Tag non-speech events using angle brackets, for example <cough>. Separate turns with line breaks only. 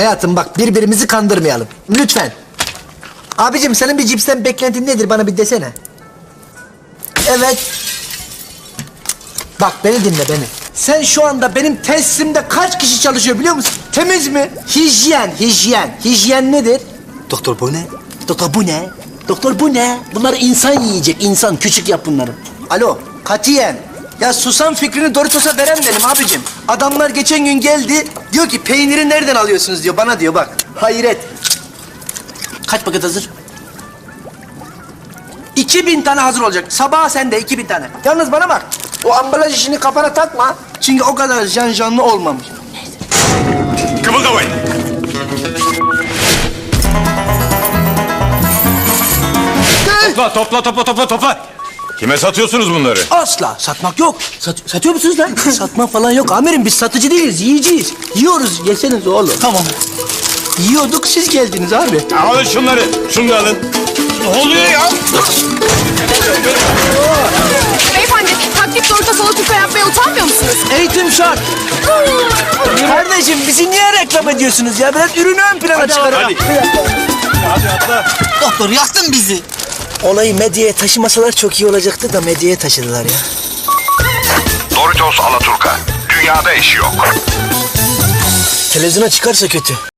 Hayatım bak birbirimizi kandırmayalım. Lütfen. Abicim senin bir cipsten beklentin nedir bana bir desene. Evet. Bak beni dinle beni. Sen şu anda benim tesisimde kaç kişi çalışıyor biliyor musun? Temiz mi? Hijyen, hijyen. Hijyen nedir? Doktor bu ne? Doktor bu ne? Doktor bu ne? Bunlar insan yiyecek, insan. Küçük yap bunları. Alo, katiyen. Ya susam fikrini Doritos'a veren benim abicim. Adamlar geçen gün geldi, diyor ki peyniri nereden alıyorsunuz diyor, bana diyor bak. Hayret. Kaç paket hazır? 2000 tane hazır olacak. Sabaha sende 2000 tane. Yalnız bana bak. O ambalaj işini kafana takma. Çünkü o kadar janjanlı olmamış.
Kımıldamayın. Topla, topla, topla, topla, topla. Kime satıyorsunuz bunları?
Asla satmak yok. Sat, satıyor musunuz lan? <laughs> Satma falan yok amirim. Biz satıcı değiliz, yiyeceğiz. Yiyoruz, yeseniz oğlum. Tamam. Yiyorduk, siz geldiniz abi.
Alın şunları, şunu da alın. Ne oluyor ya?
Beyefendi taklit doğrultuda salata yapmaya utanmıyor musunuz?
Eğitim şart. <laughs> Kardeşim bizi niye reklam ediyorsunuz ya? Biraz ürünü ön plana çıkarın.
hadi. Hadi atla.
Doktor yaktın bizi.
Olayı medyaya taşımasalar çok iyi olacaktı da medyaya taşıdılar ya.
Doritos Alaturka. Dünyada eşi yok.
Televizyona çıkarsa kötü.